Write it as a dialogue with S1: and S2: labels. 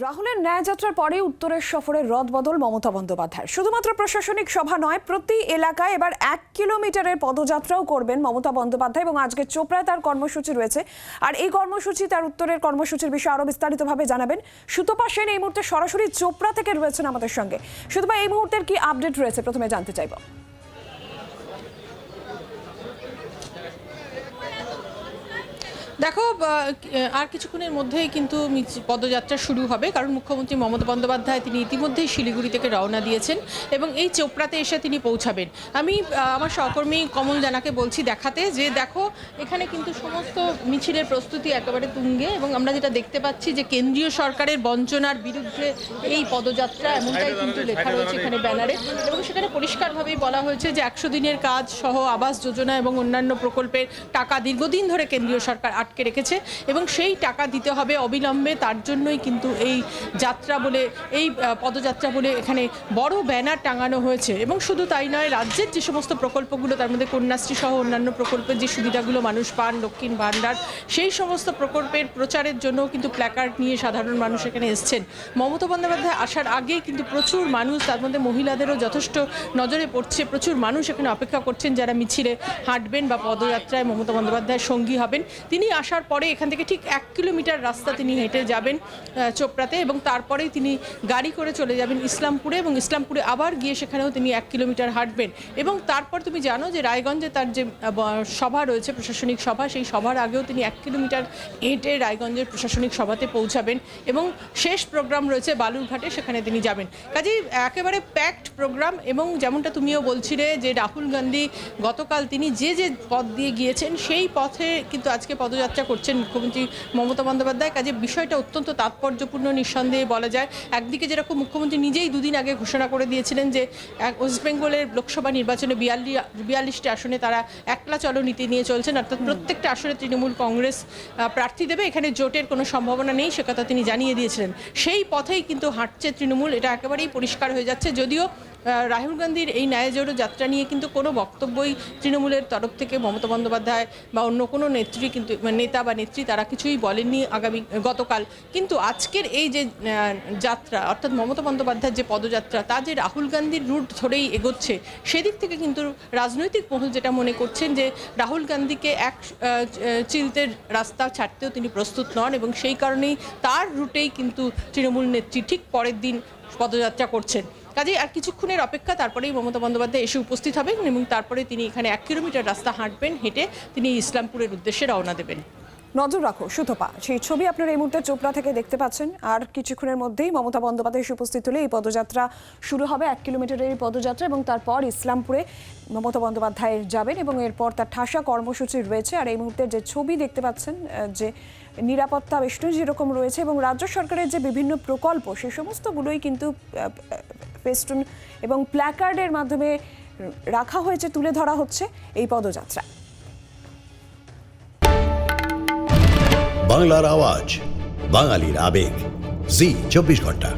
S1: রাহুলের ন্যায়যাত্রার পরে উত্তরের সফরে রদবদল মমতা বন্দ্যোপাধ্যায় শুধুমাত্র প্রশাসনিক সভা নয়, প্রতি এলাকায় এবার এক কিলোমিটারের পদযাত্রাও করবেন মমতা বন্দ্যোপাধ্যায় এবং আজকে চোপড়ায় তার কর্মসূচি রয়েছে। আর এই কর্মসূচি, তার উত্তরের কর্মসূচির বিষয়ে আরও বিস্তারিতভাবে জানাবেন সুতপা সেন। এই মুহূর্তে সরাসরি চোপড়া থেকে রয়েছেন আমাদের সঙ্গে। সুতপা, এই মুহূর্তের কি আপডেট রয়েছে? প্রথমে জানতে চাইব।
S2: দেখো আর কিছুক্ষণের মধ্যেই কিন্তু পদযাত্রা শুরু হবে কারণ মুখ্যমন্ত্রী মমতা বন্দ্যোপাধ্যায় তিনি ইতিমধ্যেই শিলিগুড়ি থেকে রওনা দিয়েছেন এবং এই চোপড়াতে এসে তিনি পৌঁছাবেন। আমি আমার সহকর্মী কমল জানাকে বলছি দেখাতে যে দেখো এখানে কিন্তু সমস্ত মিছিলের প্রস্তুতি একেবারে তুঙ্গে এবং আমরা যেটা দেখতে পাচ্ছি যে কেন্দ্রীয় সরকারের বঞ্চনার বিরুদ্ধে এই পদযাত্রা এমনটাই কিন্তু লেখা রয়েছে এখানে ব্যানারে এবং সেখানে পরিষ্কারভাবেই বলা হয়েছে যে একশো দিনের কাজ সহ আবাস যোজনা এবং অন্যান্য প্রকল্পের টাকা দীর্ঘদিন ধরে কেন্দ্রীয় সরকার আটকে রেখেছে এবং সেই টাকা দিতে হবে অবিলম্বে। তার জন্যই কিন্তু এই যাত্রা বলে, এই পদযাত্রা বলে এখানে বড় ব্যানার টাঙানো হয়েছে। এবং শুধু তাই নয়, রাজ্যের যে সমস্ত প্রকল্পগুলো, তার মধ্যে কন্যাশ্রী সহ অন্যান্য প্রকল্পের যে সুবিধাগুলো, মানুষ পান লক্ষ্মীর ভাণ্ডার সেই সমস্ত প্রকল্পের প্রচারের জন্য কিন্তু প্ল্যাকার্ড নিয়ে সাধারণ মানুষ এখানে এসছেন। মমতা বন্দ্যোপাধ্যায় আসার আগেই কিন্তু প্রচুর মানুষ, তার মধ্যে মহিলাদেরও যথেষ্ট নজরে পড়ছে। প্রচুর মানুষ এখানে অপেক্ষা করছেন যারা মিছিলে হাঁটবেন বা পদযাত্রায় মমতা বন্দ্যোপাধ্যায়ের সঙ্গী হবেন। তিনি আসার পরে এখান থেকে ঠিক এক কিলোমিটার রাস্তা তিনি হেঁটে যাবেন চোপড়াতে এবং তারপরেই তিনি গাড়ি করে চলে যাবেন ইসলামপুরে এবং ইসলামপুরে আবার গিয়ে সেখানেও তিনি এক কিলোমিটার হাঁটবেন। এবং তারপর তুমি জানো যে রায়গঞ্জে তার যে সভা রয়েছে, প্রশাসনিক সভা, সেই সভার আগেও তিনি এক কিলোমিটার হেঁটে রায়গঞ্জের প্রশাসনিক সভাতে পৌঁছাবেন এবং শেষ প্রোগ্রাম রয়েছে বালুরঘাটে, সেখানে তিনি যাবেন। কাজেই একেবারে প্যাকড প্রোগ্রাম এবং যেমনটা তুমিও বলছিলে যে রাহুল গান্ধী গতকাল তিনি যে যে পথ দিয়ে গিয়েছেন, সেই পথে কিন্তু আজকে পদযাত্রা করছেন মুখ্যমন্ত্রী মমতা বন্দ্যোপাধ্যায়। কাজে বিষয়টা অত্যন্ত তাৎপর্যপূর্ণ নিঃসন্দেহে বলা যায়। একদিকে যেরকম মুখ্যমন্ত্রী নিজেই দুদিন আগে ঘোষণা করে দিয়েছিলেন যে এক ওয়েস্ট বেঙ্গলের লোকসভা নির্বাচনে বিয়াল্লিশ বিয়াল্লিশটি আসনে তারা একলা চলো নীতি নিয়ে চলছেন। অর্থাৎ প্রত্যেকটা আসনে তৃণমূল কংগ্রেস প্রার্থী দেবে। এখানে জোটের কোনো সম্ভাবনা নেই সে কথা তিনি জানিয়ে দিয়েছিলেন। সেই পথেই কিন্তু হাঁটছে তৃণমূল। এটা একেবারেই পরিষ্কার হয়ে যাচ্ছে। যদিও রাহুল গান্ধীর এই ন্যায় জোড়ো যাত্রা নিয়ে কিন্তু কোনো বক্তব্যই তৃণমূলের তরফ থেকে মমতা বন্দ্যোপাধ্যায় বা অন্য কোনো নেত্রী কিন্তু মানে নেতা বা নেত্রী তারা কিছুই বলেননি আগামী, গতকাল। কিন্তু আজকের এই যে যাত্রা, অর্থাৎ মমতা বন্দ্যোপাধ্যায়ের যে পদযাত্রা, তা যে রাহুল গান্ধীর রুট ধরেই এগোচ্ছে, সেদিক থেকে কিন্তু রাজনৈতিক মহল যেটা মনে করছেন যে রাহুল গান্ধীকে এক চিলতের রাস্তা ছাড়তেও তিনি প্রস্তুত নন এবং সেই কারণেই তার রুটেই কিন্তু তৃণমূল নেত্রী ঠিক পরের দিন পদযাত্রা করছেন। কাজেই আর কিছুক্ষণের অপেক্ষা, তারপরেই মমতা বন্দ্যোপাধ্যায় এসে উপস্থিত হবেন এবং তারপরে তিনি এখানে এক কিলোমিটার রাস্তা হাঁটবেন, হেঁটে তিনি ইসলামপুরের উদ্দেশ্যে রওনা দেবেন।
S1: নজর রাখো, সুতপা, সেই ছবি আপনারা এই মুহূর্তে চোপড়া থেকে দেখতে পাচ্ছেন। আর কিছুক্ষণের মধ্যেই মমতা বন্দ্যোপাধ্যায় এসে উপস্থিত হলে এই পদযাত্রা শুরু হবে, এক কিলোমিটারের এই পদযাত্রা এবং তারপর ইসলামপুরে মমতা বন্দ্যোপাধ্যায় যাবেন এবং এরপর তার ঠাসা কর্মসূচি রয়েছে। আর এই মুহূর্তে যে ছবি দেখতে পাচ্ছেন যে নিরাপত্তা বেষ্টনী যেরকম রয়েছে এবং রাজ্য সরকারের যে বিভিন্ন প্রকল্প, সে সমস্তগুলোই কিন্তু ফেস্টুন এবং প্ল্যাকার্ডের মাধ্যমে রাখা হয়েছে, তুলে ধরা হচ্ছে এই পদযাত্রা।
S3: বাংলার আওয়াজ, বাঙালির আবেগ। জি, চব্বিশ ঘণ্টা।